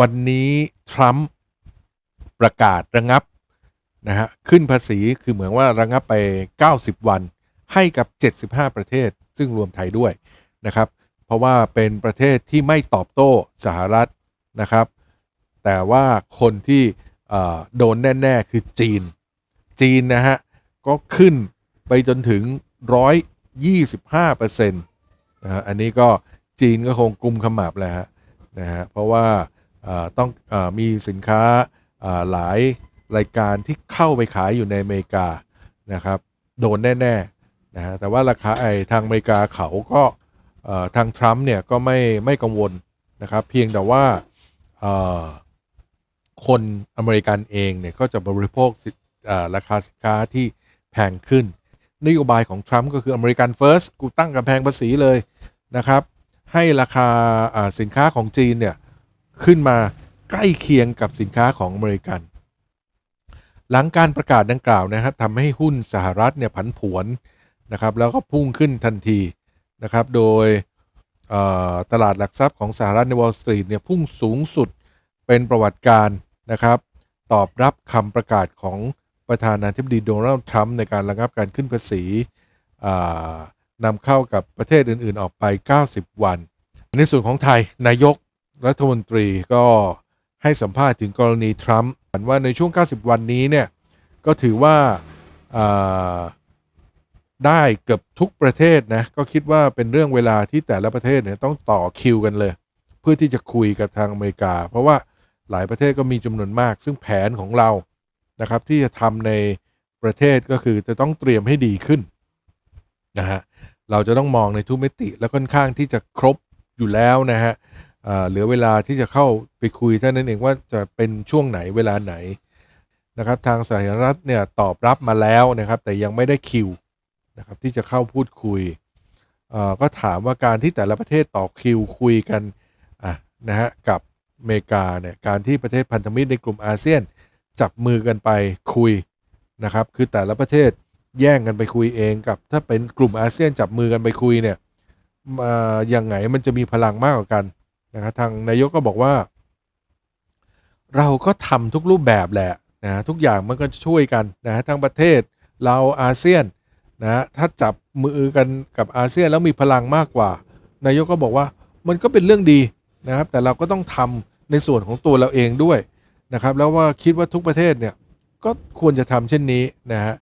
วันนี้ทรัมป์ประกาศระงับนะฮะขึ้นภาษีคือเหมือนว่าระงับไป 90 วันให้กับ 75 ประเทศ ซึ่งรวมไทยด้วยนะครับ เพราะว่าเป็นประเทศที่ไม่ตอบโต้สหรัฐนะครับ แต่ว่าคนที่โดนแน่ ๆ คือจีน จีนนะฮะ ก็ขึ้นไปจนถึง 125เปอร์เซ็นต์นะฮะอันนี้ก็จีนก็คงกุมขมับแหละฮะนะฮะเพราะว่า ต้องอมีสินค้าหลายรายการที่เข้าไปขายอยู่ในอเมริกานะครับโดนแน่ๆนะฮะแต่ว่าราคาไอ้ทางอเมริกาเขาก็ทางทรัมป์เนี่ยก็ไม่ไม่กังวลนะครับเพียงแต่ว่าคนอเมริกันเองเนี่ยก็จะบริโภคราคาสินค้าที่แพงขึ้น นโยบายของทรัมป์ก็คืออเมริกันเฟิร์สกูตั้งกำแพงภาษีเลยนะครับ ให้ราคาาสินค้าของจีนเนี่ย ขึ้นมาใกล้เคียงกับสินค้าของอเมริกัน หลังการประกาศดังกล่าวนะครับทำให้หุ้นสหรัฐเนี่ยผันผวนนะครับ แล้วก็พุ่งขึ้นทันทีนะครับ โดยตลาดหลักทรัพย์ของสหรัฐในวอลล์สตรีทเนี่ยพุ่งสูงสุดเป็นประวัติการนะครับ ตอบรับคำประกาศของประธานาธิบดีโดนัลด์ทรัมป์ในการระงับการขึ้นภาษีนำเข้ากับประเทศอื่น ๆ ออกไป 90 วัน ในส่วนของไทยนายก รัฐมนตรีก็ให้สัมภาษณ์ถึงกรณีทรัมป์ว่าในช่วง 90 วันนี้เนี่ย ก็ถือว่าาได้เกือบทุกประเทศนะ ก็คิดว่าเป็นเรื่องเวลาที่แต่ละประเทศเนี่ยต้องต่อคิวกันเลย เพื่อที่จะคุยกับทางอเมริกา เพราะว่าหลายประเทศก็มีจำนวนมาก ซึ่งแผนของเรานะครับ ที่จะทำในประเทศก็คือจะต้องเตรียมให้ดีขึ้นนะฮะเราจะต้องมองในทุกมิติและค่อนข้างที่จะครบอยู่แล้วนะฮะ เหลือเวลาที่จะเข้าไปคุยท่านั้นเองว่าจะเป็นช่วงไหนเวลาไหนนะครับทางสหรัฐเนี่ยตอบรับมาแล้วนะครับ แต่ยังไม่ได้คิวนะครับที่จะเข้าพูดคุยอ่อก็ถามว่าการที่แต่ละประเทศต่อคิวคุยกันอะนะฮะกับอเมริกาเนี่ยการที่ประเทศพันธมิตรในกลุ่มอาเซียนจับมือกันไปคุยนะครับ คือแต่ละประเทศแย่งกันไปคุยเองกับ ถ้าเป็นกลุ่มอาเซียนจับมือกันไปคุยเนี่ยมายังไงมันจะมีพลังมากกว่ากัน นะครับทางนายกก็บอกว่า เราก็ทำทุกรูปแบบแหละนะทุกอย่างมันก็ช่วยกันนะทั้งประเทศเราอาเซียนนะถ้าจับมือกันกับอาเซียนแล้วมีพลังมากกว่า นายกก็บอกว่ามันก็เป็นเรื่องดีนะครับ แต่เราก็ต้องทำในส่วนของตัวเราเองด้วยนะครับ แล้วว่าคิดว่าทุกประเทศเนี่ยก็ควรจะทำเช่นนี้นะฮะ